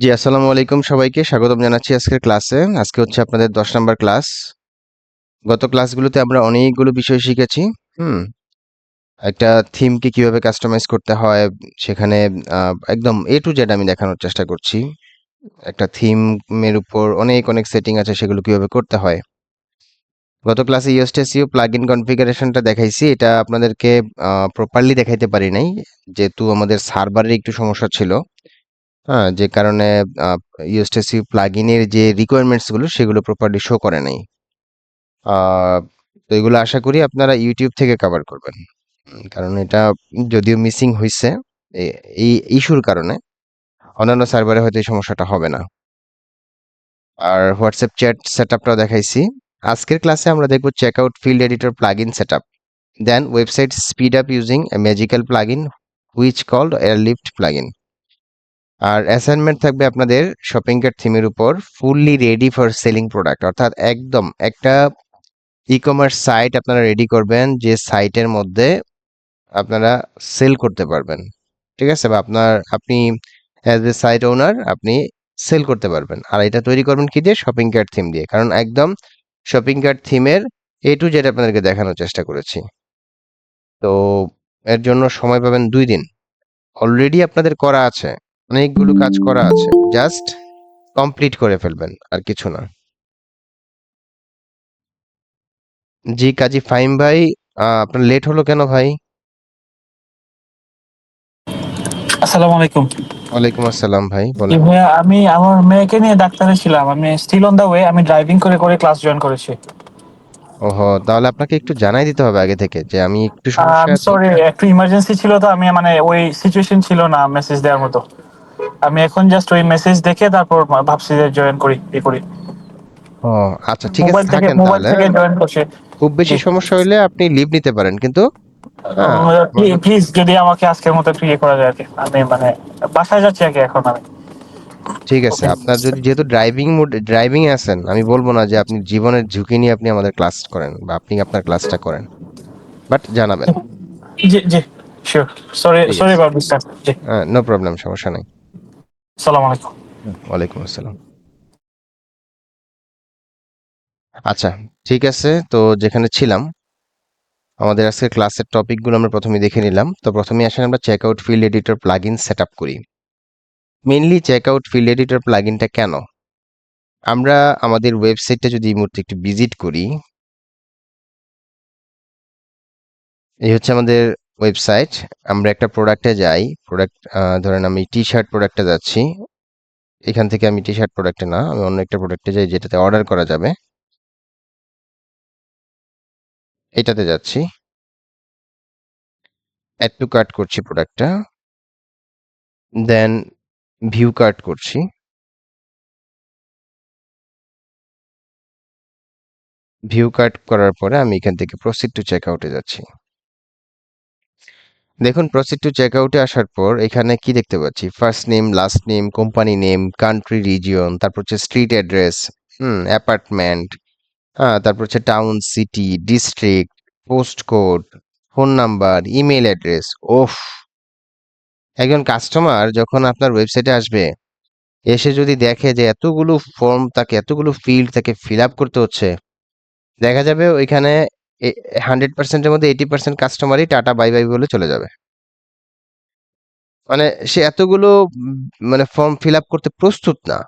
জি, আসসালামু আলাইকুম সবাইকে স্বাগতম জানাচ্ছি আজকের ক্লাসে। আজকে হচ্ছে আপনাদের ১০ নাম্বার ক্লাস। গত ক্লাসগুলোতে আমরা অনেকগুলো বিষয় শিখেছি। হুম? একটা থিমকে কীভাবে কাস্টমাইজ করতে হয়, সেখানে একদম A to Z আমি দেখানোর চেষ্টা করছি। একটা থিমের উপর অনেক, অনেক সেটিং আছে সেগুলো কীভাবে করতে হয়। গত ক্লাসে Yoast SEO প্লাগইন কনফিগারেশনটা দেখাইছি। এটা আপনাদেরকে প্রপারলি দেখাইতে পারি নাই। যেহেতু আমাদের সার্ভারের একটু সমস্যা ছিল। হ্যাঁ, যে কারণে SEO প্লাগইনের যে রিকোয়ারমেন্টসগুলো সেগুলো প্রপারলি শো করে নাই। তো এগুলো আশা করি আপনারা ইউটিউব থেকে কভার করবেন। কারণ এটা যদিও মিসিং হয়েছে এ এই ইস্যুর কারণে অন্যান্য সার্ভারে হয়তো এই সমস্যাটা হবে না। আর হোয়াটসঅ্যাপ চ্যাট সেটআপটাও দেখাইছি। আজকের ক্লাসে আমরা দেখব check out field editor plugin setup. Then website speed up using a magical plugin which called airlift plugin. R assignment থাকবে আপনাদের শপিং কার্ট থিমের উপর fully ready for selling product অর্থাৎ একদম একটা ই-কমার্স সাইট আপনারা রেডি করবেন যে সাইটের মধ্যে আপনারা সেল করতে পারবেন। ঠিক আছে? বা আপনার, আপনি অ্যাজ এ সাইট ওনার আপনি সেল করতে পারবেন। আর এটা তৈরি করবেন কি দিয়ে? শপিং কার্ট থিম দিয়ে। কারণ একদম শপিং কার্ট থিমের এ টু Z আপনাদেরকে দেখানোর চেষ্টা করেছি। তো এর জন্য সময় পাবেন দুই দিন। অলরেডি আপনাদের করা আছে। অনেকগুলো কাজ করা আছে। জাস্ট কমপ্লিট করে ফেলবেন। আর কিছু না। জি, কাজী ফাহিম ভাই আপনার লেট হলো কেন ভাই? আসসালামু আলাইকুম। ওয়ালাইকুম আসসালাম ভাই বলেন। ভাইয়া আমি আমার মেয়েকে নিয়ে ডাক্তারে ছিলাম। আমি স্টিল অন দা ওয়ে আমি ড্রাইভিং করে, করে ক্লাস জয়েন করেছি। ওহো! তাহলে আপনাকে একটু জানাই দিতে হবে আগে থেকে যে আমি একটু আ সমস্যায় সরি একটু ইমার্জেন্সি ছিল তো আমি মানে ওই সিচুয়েশন ছিল না মেসেজ দেওয়ার মতো। আমি এখন জাস্ট ওই মেসেজ দেখে তারপর ভাবছি যে জয়েন করি, ই করি। ও আচ্ছা ঠিক আছে থাকেন তাহলে হ্যাঁ? খুব বেশি সমস্যা হইলে আপনি লিভ নিতে পারেন। কিন্তু হ্যাঁ, প্লিজ যদি আমাকে আজকের মতো ইয়ে করা যায় আমি মানে বাসায় যাচ্ছি আরকি এখন আমি। ঠিক আছে। আপনার যদি যেহেতু ড্রাইভিং মুড ড্রাইভিং এ আছেন, আমি বলব না যে আপনি জীবনের ঝুঁকি নিয়ে আপনি আমাদের ক্লাস করেন বা আপনি আপনার ক্লাসটা করেন। বাট জানাবেন। জি, জি। Sure. Sorry sorry. About this জি। হ্যাঁ, নো প্রবলেম সমস্যা নাই। ওয়ালাইকুম আসসালাম। আচ্ছা, ঠিক আছে। তো যেখানে ছিলাম আমাদের আজকে ক্লাসের টপিকগুলো আমরা প্রথমে দেখে নিলাম। তো ১ম এ আসেন আমরা checkout field editor plugin setup করি। Mainly check out field editor প্লাগইনটা কেন? আমরা আমাদের ওয়েবসাইটটা যদি এই মুহূর্তে একটু ভিজিট করি এই হচ্ছে আমাদের ওয়েবসাইট। আমরা একটা প্রোডাক্টে যাই। প্রোডাক্ট ধরেন আমি টি-শার্ট প্রোডাক্টে যাচ্ছি। এখান থেকে আমি টি-শার্ট প্রোডাক্টে না, আমি অন্য একটা প্রোডাক্টে যাই যেটাতে অর্ডার করা যাবে। এটাতে যাচ্ছি। অ্যাড টু কার্ট করছি প্রোডাক্টটা। দেন ভিউ কার্ট করছি। ভিউ কার্ট করার পরে আমি এখান থেকে প্রসিড টু চেকআউট এ যাচ্ছি। দেখুন প্রসিড টু চেকআউট আসার পর এখানে কি দেখতে পাচ্ছি? First name, last name, company name, country, region, তারপর হচ্ছে স্ট্রিট অ্যাড্রেস, হুম? অ্যাপার্টমেন্ট, হ্যাঁ? তারপর হচ্ছে town, city, district, post code, phone number, email address. ওফ! একজন কাস্টমার যখন আপনার ওয়েবসাইটে আসবে, এসে যদি দেখে যে এতগুলো ফর্ম তাকে এতগুলো ফিল্ড তাকে ফিল আপ করতে হচ্ছে, দেখা যাবে ওইখানে এ 100% মধ্যে 80% কাস্টমারই টাটা বাই, বাই বলে চলে যাবে। মানে সে এতগুলো মানে ফর্ম ফিল আপ করতে প্রস্তুত না।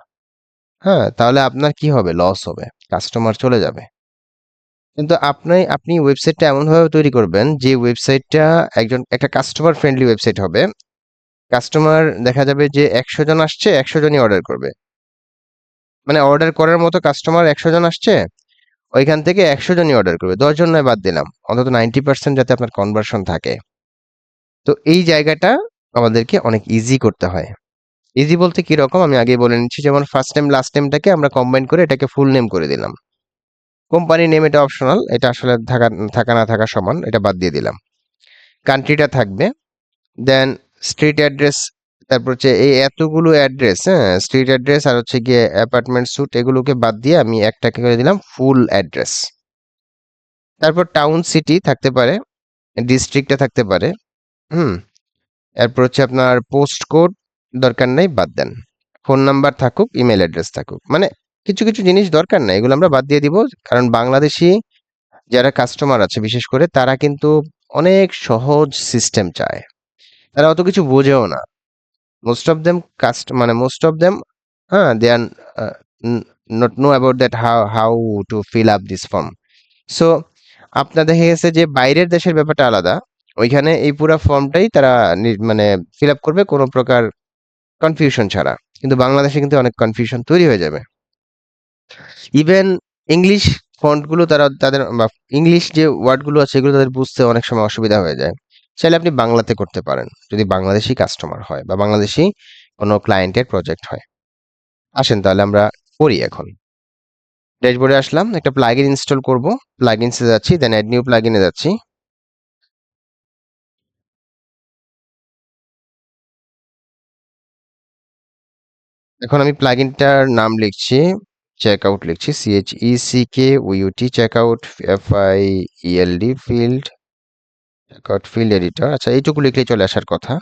হ্যাঁ? তাহলে আপনার কি হবে? লস হবে। কাস্টমার চলে যাবে। কিন্তু আপনি আপনি ওয়েবসাইটটা এমনভাবে তৈরি করবেন যে ওয়েবসাইটটা একজন একটা কাস্টমার ফ্রেন্ডলি ওয়েবসাইট হবে। কাস্টমার দেখা যাবে যে ১০০ জন আসছে, ১০০ জনই অর্ডার করবে। মানে অর্ডার করার মতো কাস্টমার ১০০ জন আসছে, ওইখান থেকে ১০০ জনই অর্ডার করবে। ১০ জন নয় বাদ দিলাম। অন্তত 90% যাতে আপনার কনভার্সন থাকে। তো এই জায়গাটা আমাদেরকে অনেক ইজি করতে হয়। ইজি বলতে কীরকম? আমি আগে বলে নিচ্ছি যেমন ফার্স্ট নেম, লাস্ট নেমটাকে আমরা কম্বাইন করে এটাকে ফুল নেম করে দিলাম। কোম্পানি নেম এটা অপশনাল। এটা আসলে থাকা থাকা না থাকা সমান। এটা বাদ দিয়ে দিলাম। কান্ট্রিটা থাকবে। দেন স্ট্রিট অ্যাড্রেস তারপর হচ্ছে এই এতগুলো অ্যাড্রেস, হ্যাঁ? স্ট্রিট অ্যাড্রেস আর হচ্ছে গিয়ে অ্যাপার্টমেন্ট স্যুট এগুলোকে বাদ দিয়ে আমি একটাকে করে দিলাম ফুল অ্যাড্রেস। তারপর টাউন, সিটি থাকতে পারে। ডিস্ট্রিক্টটা থাকতে পারে। হুম? এরপর হচ্ছে আপনার পোস্ট কোড দরকার নেই, বাদ দেন। ফোন নাম্বার থাকুক ইমেল অ্যাড্রেস থাকুক মানে কিছু কিছু জিনিস দরকার নাই এগুলো আমরা বাদ দিয়ে দিব কারণ বাংলাদেশি যারা কাস্টমার আছে বিশেষ করে তারা কিন্তু অনেক সহজ সিস্টেম চায় তারা অত কিছু বোঝেও না মোস্ট অফ দেম কাস্ট মানে মোস্ট অফ দেম হ্যাঁ they are not know about that how how to fill up this form so আপনার দেখা গেছে যে বাইরের দেশের ব্যাপারটা আলাদা, ওইখানে এই পুরো ফর্মটাই তারা মানে ফিল আপ করবে কোনো প্রকার কনফিউশন ছাড়া। কিন্তু বাংলাদেশে কিন্তু অনেক কনফিউশন তৈরি হয়ে যাবে। ইভেন ইংলিশ ফন্টগুলো তারা, তাদের ইংলিশ যে ওয়ার্ডগুলো আছে সেগুলো তাদের বুঝতে অনেক সময় অসুবিধা হয়ে যায়। চাইলে আপনি বাংলাতে করতে পারেন, যদি বাংলাদেশি কাস্টমার হয় বা বাংলাদেশি কোনো ক্লায়েন্টের প্রজেক্ট হয়। আসেন তাহলে আমরা করি এখন। ড্যাশবোর্ডে আসলাম, একটা প্লাগইন ইনস্টল করব। প্লাগইনসে যাচ্ছি দেন অ্যাড নিউ প্লাগইনে যাচ্ছি। এখন আমি প্লাগইনটার নাম লিখছি চেক আউট লিখছি C H E C K U T check out F I E L D field out field editor আচ্ছা এইটুকু লিখলেই চলে আসার কথা।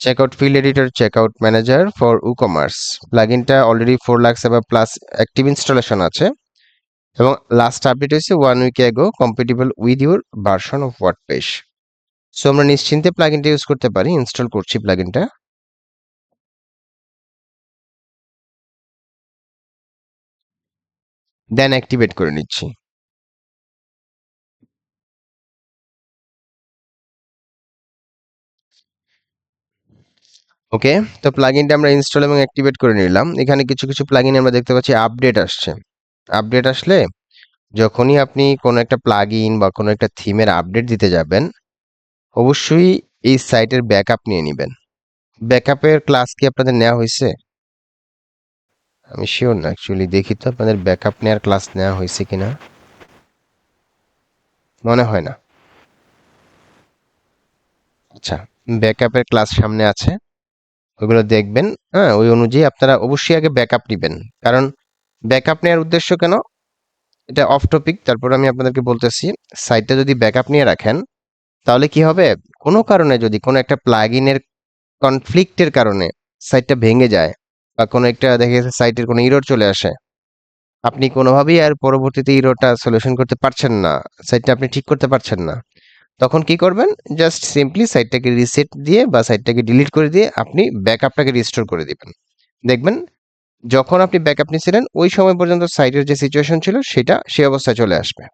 Checkout field editor, checkout manager for woocommerce প্লাগইনটা অলরেডি ফোর লাখস এবার প্লাস অ্যাক্টিভ ইনস্টলেশন আছে। এবং লাস্ট আপডেট হয়েছে one week ago compatible with your version of word page so আমরা নিশ্চিন্তে প্লাগইনটা ইউজ করতে পারি ইনস্টল করছি প্লাগইনটা দেন অ্যাক্টিভেট করে নিচ্ছি। ওকে তো প্লাগইনটা আমরা ইনস্টল এবং অ্যাক্টিভেট করে নিলাম। এখানে কিছু কিছু প্লাগইন আমরা দেখতে পাচ্ছি আপডেট আসছে। আপডেট আসলে যখনই আপনি কোনো একটা প্লাগইন বা কোনো একটা থিমের আপডেট দিতে যাবেন, অবশ্যই এই সাইটের ব্যাকআপ নিয়ে নেবেন। ব্যাকআপের ক্লাস কি আপনাদের নেওয়া হয়েছে? আমি শিওর না অ্যাকচুয়ালি দেখি তো আপনাদের ব্যাকআপ নেওয়ার ক্লাস নেওয়া হয়েছে কিনা। মনে হয় না। আচ্ছা ব্যাকআপের ক্লাস সামনে আছে। ওইগুলো দেখবেন হ্যাঁ ওই অনুযায়ী আপনারা অবশ্যই আগে ব্যাকআপ নেবেন। কারণ ব্যাকআপ নেওয়ার উদ্দেশ্য কেন? এটা অফ টপিক তারপর আমি আপনাদেরকে বলতেছি সাইটটা যদি ব্যাকআপ নিয়ে রাখেন, তাহলে কি হবে? কোনো কারণে যদি কোনো একটা প্লাগইনের কনফ্লিক্টের কারণে সাইটটা ভেঙে যায় বা কোনো একটা দেখা গেছে সাইটের কোনো ইরোর চলে আসে, আপনি কোনোভাবেই আর পরবর্তীতে ইরোরটা সলিউশন করতে পারছেন না সাইটটা আপনি ঠিক করতে পারছেন না, তখন কি করবেন? জাস্ট সিম্পলি সাইটটাকে রিসেট দিয়ে বা সাইটটাকে ডিলিট করে দিয়ে আপনি ব্যাকআপটাকে রিস্টোর করে দিবেন। দেখবেন যখন আপনি ব্যাকআপ নিয়েছিলেন ওই সময় পর্যন্ত সাইটের যে সিচুয়েশন ছিল, সেটা সেই অবস্থায় চলে আসবে।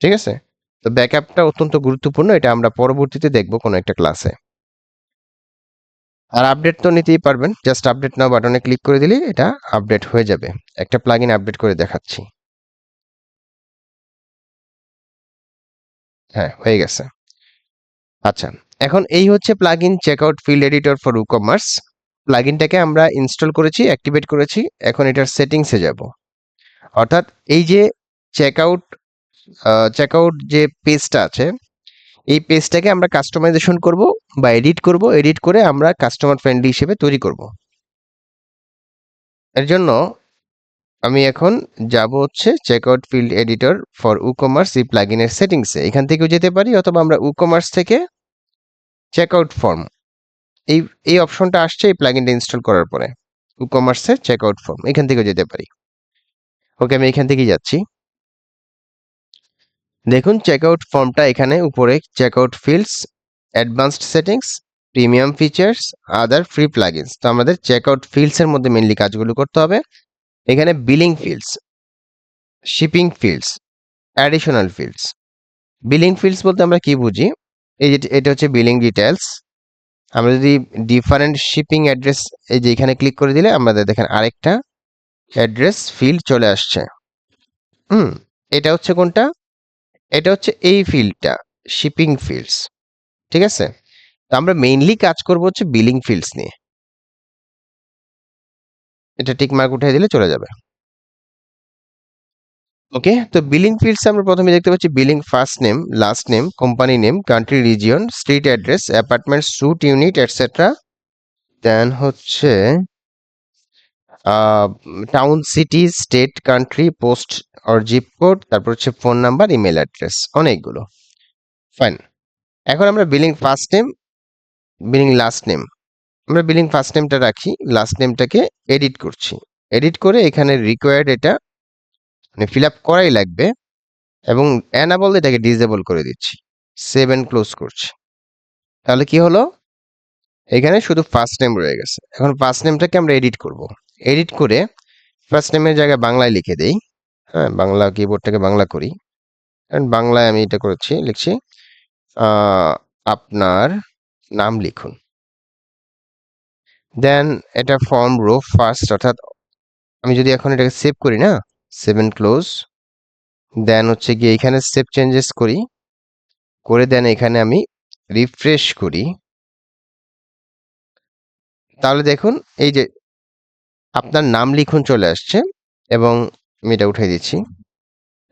ঠিক আছে? তো ব্যাকআপটা অত্যন্ত গুরুত্বপূর্ণ, এটা আমরা পরবর্তীতে দেখব কোনো একটা ক্লাসে আর আপডেট তো নিতেই পারবেন। জাস্ট আপডেট নাও বাটনে ক্লিক করে দিলেই এটা আপডেট হয়ে যাবে। একটা প্লাগইন আপডেট করে দেখাচ্ছি। হ্যাঁ হয়ে গেছে। আচ্ছা এখন এই হচ্ছে plugin checkout field editor for WooCommerce প্লাগইনটাকে আমরা ইনস্টল করেছি অ্যাক্টিভেট করেছি, এখন এটার সেটিংসে যাব। অর্থাৎ এই যে চেকআউট চেকআউট যে পেজটা আছে এই পেজটাকে আমরা কাস্টমাইজেশন করব বা এডিট করব। এডিট করে আমরা কাস্টমার ফ্রেন্ডলি হিসেবে তৈরি করব। এর জন্য আমি এখন যাব হচ্ছে checkout field editor for WooCommerce এই প্লাগইনের সেটিংসে এখান থেকেও যেতে পারি অথবা আমরা উকমার্স থেকে চেকআউট ফর্ম এই এই অপশনটা আসছে এই প্লাগইনটা ইনস্টল করার পরে। উকমার্সের চেকআউট ফর্ম এখান থেকেও যেতে পারি। ওকে আমি এখান থেকেই যাচ্ছি। দেখুন চেকআউট ফর্মটা এখানে উপরে checkout fields advanced settings premium features other free plugins তো আমাদের চেকআউট ফিল্ডসের মধ্যে মেনলি কাজগুলো করতে হবে। এখানে billing fields shipping fields additional fields billing fields বলতে আমরা কি বুঝি? এই যে এটা হচ্ছে বিলিং ডিটেলস আমরা যদি ডিফারেন্ট শিপিং অ্যাড্রেস এই যে এখানে ক্লিক করে দিলে আমাদের দেখেন আরেকটা অ্যাড্রেস ফিল্ড চলে আসছে। হুম, এটা হচ্ছে কোনটা? এটা হচ্ছে এই ফিল্ডটা, শিপিং ফিল্ডস, ঠিক আছে? তো আমরা মেইনলি কাজ করব হচ্ছে বিলিং ফিল্ডস নিয়ে। এটা টিক মার্ক উঠিয়ে দিলে চলে যাবে। ওকে? তো বিলিং ফিল্ডস আমরা প্রথমে দেখতে পাচ্ছি billing first name, last name, company name, country region, street address apartment suite unit, etcetera. Then হচ্ছে town city state country post or zip code তারপর হচ্ছে ফোন নাম্বার ইমেল অ্যাড্রেস অনেকগুলো। ফাইন এখন আমরা billing first name billing last name আমরা billing first নেমটা রাখি last নেমটাকে এডিট করছি। এডিট করে এখানে রিকোয়ার্ড এটা মানে ফিল আপ করাই লাগবে এবং অ্যানাবল এটাকে ডিসেবল করে দিচ্ছি। সেভেন ক্লোজ করছি। তাহলে কি হলো? এখানে শুধু ফার্স্ট নেম রয়ে গেছে। এখন ফার্স্ট নেমটাকে আমরা এডিট করব। এডিট করে ফার্স্ট নেমের জায়গায় বাংলায় লিখে দেই। হ্যাঁ বাংলা কিবোর্ডটাকে বাংলা করি। কারণ বাংলায় আমি এটা করেছি, লিখছি আপনার নাম লিখুন। দেন এটা ফর্ম রো ফার্স্ট অর্থাৎ আমি যদি এখন এটাকে সেভ করি না সেভেন ক্লোজ দেন হচ্ছে গিয়ে এখানে সেভ চেঞ্জেস করি, করে দেন এখানে আমি রিফ্রেশ করি। তাহলে দেখুন, এই যে আপনার নাম লিখুন চলে আসছে এবং আমি এটা উঠাই দিচ্ছি।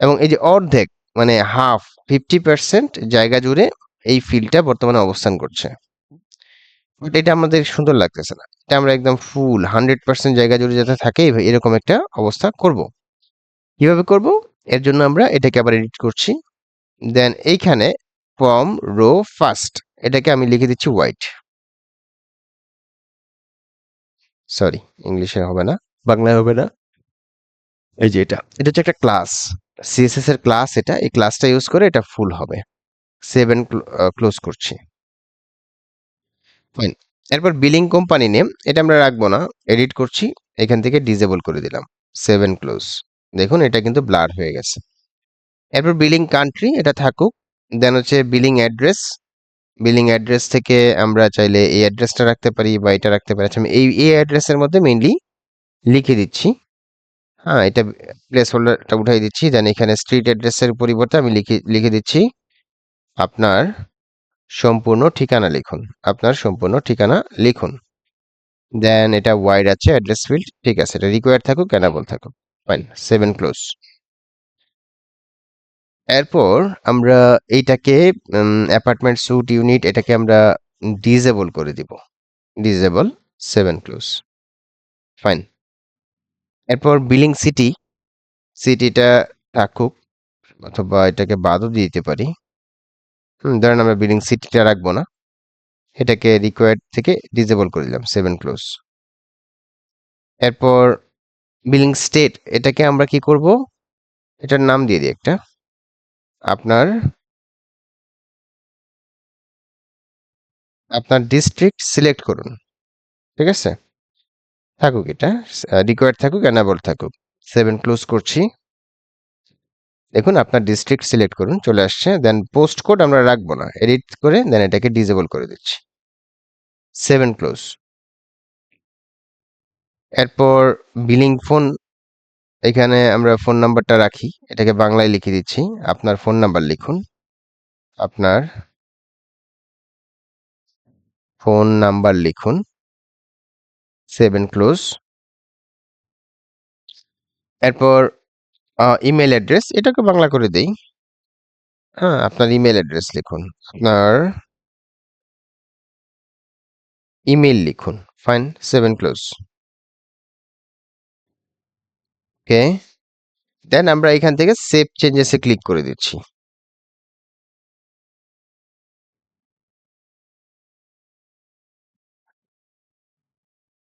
এবং এই যে অর্ধেক মানে হাফ ফিফটি পার্সেন্ট জায়গা জুড়ে এই ফিল্ডটা বর্তমানে অবস্থান করছে। বাট এটা আমাদের সুন্দর লাগতেছে না। এটা আমরা একদম ফুল হান্ড্রেড পার্সেন্ট জায়গা জুড়ে যাতে থাকে এরকম একটা অবস্থা করব। কীভাবে করব? এর জন্য আমরা এটাকে আবার এডিট করছি। দেন এইখানে ফর্ম রো ফার্স্ট এটাকে আমি লিখে দিচ্ছি হোয়াইট সরি ইংলিশে হবে না। বাংলায় হবে না? এই যে এটা। এটা হচ্ছে একটা ক্লাস সিএসএস এর ক্লাস এটা। এই ক্লাসটা ইউজ করে এটা ফুল হবে। সেভেন ক্লোজ করছি। ফাইন এরপর বিলিং কোম্পানি নেম এটা আমরা রাখব না। এডিট করছি। এখান থেকে ডিজেবল করে দিলাম। সেভেন ক্লোজ দেখুন, এটা কিন্তু ব্লার হয়ে গেছে। এরপর বিলিং কান্ট্রি এটা থাকুক। দেন হচ্ছে বিলিং অ্যাড্রেস বিলিং অ্যাড্রেস থেকে আমরা চাইলে এই অ্যাড্রেসটা রাখতে পারি বা এটা রাখতে পারি। আচ্ছা আমি এই এই অ্যাড্রেসের মধ্যে মেইনলি লিখে দিচ্ছি। হ্যাঁ এটা প্লেস হোল্ডারটা উঠাই দিচ্ছি। দেন এখানে স্ট্রিট অ্যাড্রেসের পরিবর্তে আমি লিখে লিখে দিচ্ছি আপনার সম্পূর্ণ ঠিকানা লিখুন। আপনার সম্পূর্ণ ঠিকানা লিখুন। দেন এটা ওয়াইড আছে অ্যাড্রেস ফিল্ড ঠিক আছে। এটা রিকোয়ার্ড থাকুক ক্যানাবল থাকুক। ফাইন সেভেন ক্লোজ এরপর আমরা এইটাকে অ্যাপার্টমেন্ট স্যুট ইউনিট এটাকে আমরা ডিজেবল করে দিব। Disable save and close fine এরপর বিলিং সিটি সিটিটা থাকুক, অথবা এটাকে বাদও দিয়ে দিতে পারি। হুম, ধরেন আমরা বিলিং সিটিটা রাখব না। এটাকে রিকোয়ার্ড থেকে ডিজেবল করে দিলাম সেভেন ক্লোজ এরপর বিলিং স্টেট এটাকে আমরা কি করব? এটার নাম দিয়ে দিই একটা। আপনার আপনার ডিস্ট্রিক্ট সিলেক্ট করুন। ঠিক আছে? থাকুক এটা। রিকোয়ার্ড থাকুক অ্যানাবল থাকুক। সেভেন ক্লোজ করছি। দেখুন, আপনার ডিস্ট্রিক্ট সিলেক্ট করুন, চলে আসছে। দেন পোস্ট কোড আমরা রাখব না। এডিট করে দেন এটাকে ডিজেবল করে দিচ্ছি। সেভেন ক্লোজ এরপর বিলিং ফোন এখানে আমরা ফোন নাম্বারটা রাখি, এটাকে বাংলায় লিখে দিচ্ছি। আপনার ফোন নাম্বার লিখুন। আপনার ফোন নাম্বার লিখুন। সেভেন ক্লোজ এরপর ইমেল অ্যাড্রেস এটাকে বাংলা করে দেই। হ্যাঁ আপনার ইমেল অ্যাড্রেস লিখুন। আপনার ইমেল লিখুন। Fine save and close okay? Then আমরা এখান থেকে সেভ চেঞ্জেসে ক্লিক করে দিচ্ছি।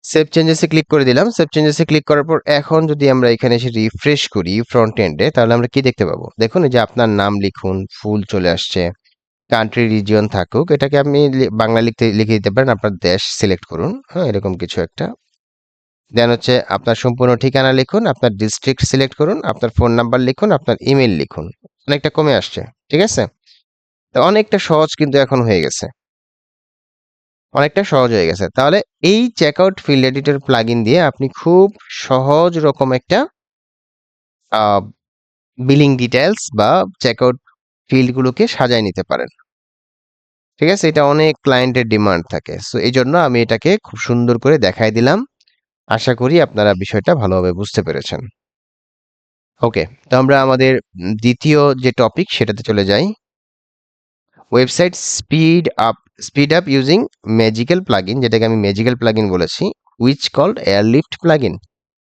সেভ চেঞ্জেসে ক্লিক করে দিলাম। সেভ চেঞ্জেসে ক্লিক করার পর এখন যদি আমরা এখানে এসে রিফ্রেশ করি ফ্রন্ট এন্ডে তাহলে আমরা কি দেখতে পাবো? দেখুন, এই যে আপনার নাম লিখুন, ফুল চলে আসছে কান্ট্রি রিজিয়ন থাকুক, এটাকে আপনি বাংলা লিখতে, লিখে দিতে পারেন, আপনার দেশ সিলেক্ট করুন। হ্যাঁ এরকম কিছু একটা। দেন হচ্ছে আপনার সম্পূর্ণ ঠিকানা লিখুন, আপনার ডিস্ট্রিক্ট সিলেক্ট করুন, আপনার ফোন নাম্বার লিখুন, আপনার ইমেল লিখুন। অনেকটা কমে আসছে, ঠিক আছে? তো অনেকটা সহজ কিন্তু এখন হয়ে গেছে। অনেকটা সহজ হয়ে গেছে। তাহলে এই চেকআউট ফিল্ড এডিটর প্লাগইন দিয়ে আপনি খুব সহজ রকম একটা বিলিং ডিটেলস বা চেকআউট ফিল্ডগুলোকে সাজায় নিতে পারেন। ঠিক আছে? এটা অনেক ক্লায়েন্টের ডিমান্ড থাকে। সো এই জন্য আমি এটাকে খুব সুন্দর করে দেখাই দিলাম। আশা করি আপনারা বিষয়টা ভালোভাবে বুঝতে পেরেছেন। ওকে, তো আমরা আমাদের দ্বিতীয় যে টপিক সেটাতে চলে যাই। Website speed up speed up using magical plugin যেটাকে আমি ম্যাজিক্যাল প্লাগিন বলেছি উইচ কল্ড এয়ারলিফট প্লাগইন